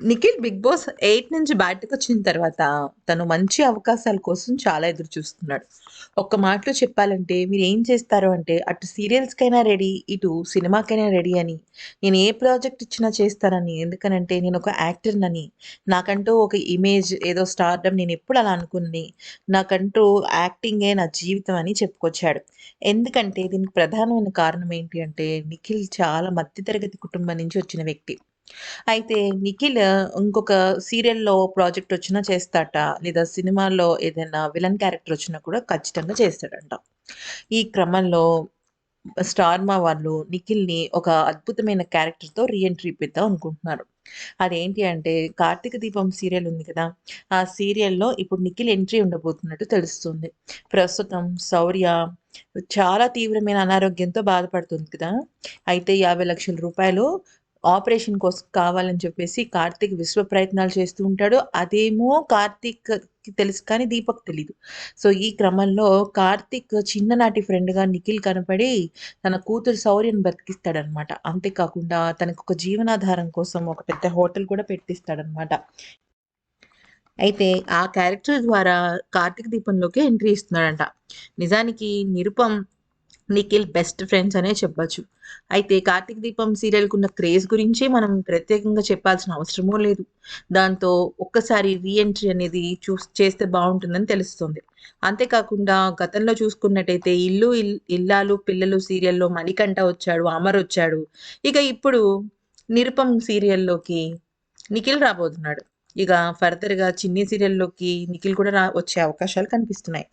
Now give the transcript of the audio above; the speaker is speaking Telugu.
నిఖిల్ బిగ్ బాస్ ఎయిట్ నుంచి బయటకు వచ్చిన తర్వాత తను మంచి అవకాశాల కోసం చాలా ఎదురు చూస్తున్నాడు. ఒక్క మాటలో చెప్పాలంటే మీరు ఏం చేస్తారు అంటే అటు సీరియల్స్కైనా రెడీ ఇటు సినిమాకైనా రెడీ అని. నేను ఏ ప్రాజెక్ట్ ఇచ్చినా చేస్తానని. ఎందుకనంటే నేను ఒక యాక్టర్నని. నాకంటూ ఒక ఇమేజ్ ఏదో స్టార్డమ్ నేను ఎప్పుడు అలా అనుకుని నాకంటూ యాక్టింగే నా జీవితం అని చెప్పుకొచ్చాడు. ఎందుకంటే దీనికి ప్రధానమైన కారణం ఏంటి అంటే నిఖిల్ చాలా మధ్యతరగతి కుటుంబం నుంచి వచ్చిన వ్యక్తి. అయితే నిఖిల్ ఇంకొక సీరియల్‌లో ప్రాజెక్ట్ వచ్చినా చేస్తాడట. లేదా సినిమాలో ఏదైనా విలన్ క్యారెక్టర్ వచ్చినా కూడా ఖచ్చితంగా చేస్తాడంట. ఈ క్రమంలో స్టార్మా వాళ్ళు నిఖిల్‌ని ఒక అద్భుతమైన క్యారెక్టర్‌తో రీ ఎంట్రీ ఇప్పిద్దాం అనుకుంటున్నారు. అదేంటి అంటే 'కార్తీక దీపం' సీరియల్ ఉంది కదా! ఆ సీరియల్‌లో ఇప్పుడు నిఖిల్ ఎంట్రీ ఉండబోతున్నట్టు తెలుస్తుంది. ప్రస్తుతం శౌర్య చాలా తీవ్రమైన అనారోగ్యంతో బాధపడుతుంది కదా! అయితే 50,00,000 ఆపరేషన్ కోసం కావాలని చెప్పేసి కార్తీక్ విశ్వ ప్రయత్నాలు చేస్తూ ఉంటాడు. అదేమో కార్తీక్‌కి తెలుసు కానీ దీపక్ తెలీదు. సో, ఈ క్రమంలో కార్తీక్ చిన్ననాటి ఫ్రెండ్‌గా నిఖిల్ కనపడి తన కూతురు శౌర్యని బతికిస్తాడనమాట. అంతేకాకుండా తనకు ఒక జీవనాధారం కోసం ఒక పెద్ద హోటల్ కూడా పెట్టిస్తాడనమాట. అయితే ఆ క్యారెక్టర్ ద్వారా కార్తీక్ దీపంలోకి ఎంట్రీ ఇస్తున్నాడంట. నిజానికి నిరుపం నిఖిల్ బెస్ట్ ఫ్రెండ్స్ అనే చెప్పచ్చు అయితే కార్తీక్ దీపం' సీరియల్‌కున్న క్రేజ్ గురించి మనం ప్రత్యేకంగా చెప్పాల్సిన అవసరమూ లేదు. దాంతో ఒక్కసారి రీ ఎంట్రీ అనేది చూస్ చేస్తే బాగుంటుందని తెలుస్తుంది. అంతేకాకుండా గతంలో చూసుకున్నట్టయితే 'ఇల్లు ఇల్లాలు పిల్లలు' సీరియల్‌లో మణికంఠ వచ్చాడు, అమర్ వచ్చాడు. ఇక ఇప్పుడు నిరుపం సీరియల్‌లోకి నిఖిల్ రాబోతున్నాడు. ఇక ఫర్దర్‌గా 'చిన్ని' సీరియల్‌లోకి నిఖిల్ కూడా రా వచ్చే అవకాశాలు కనిపిస్తున్నాయి.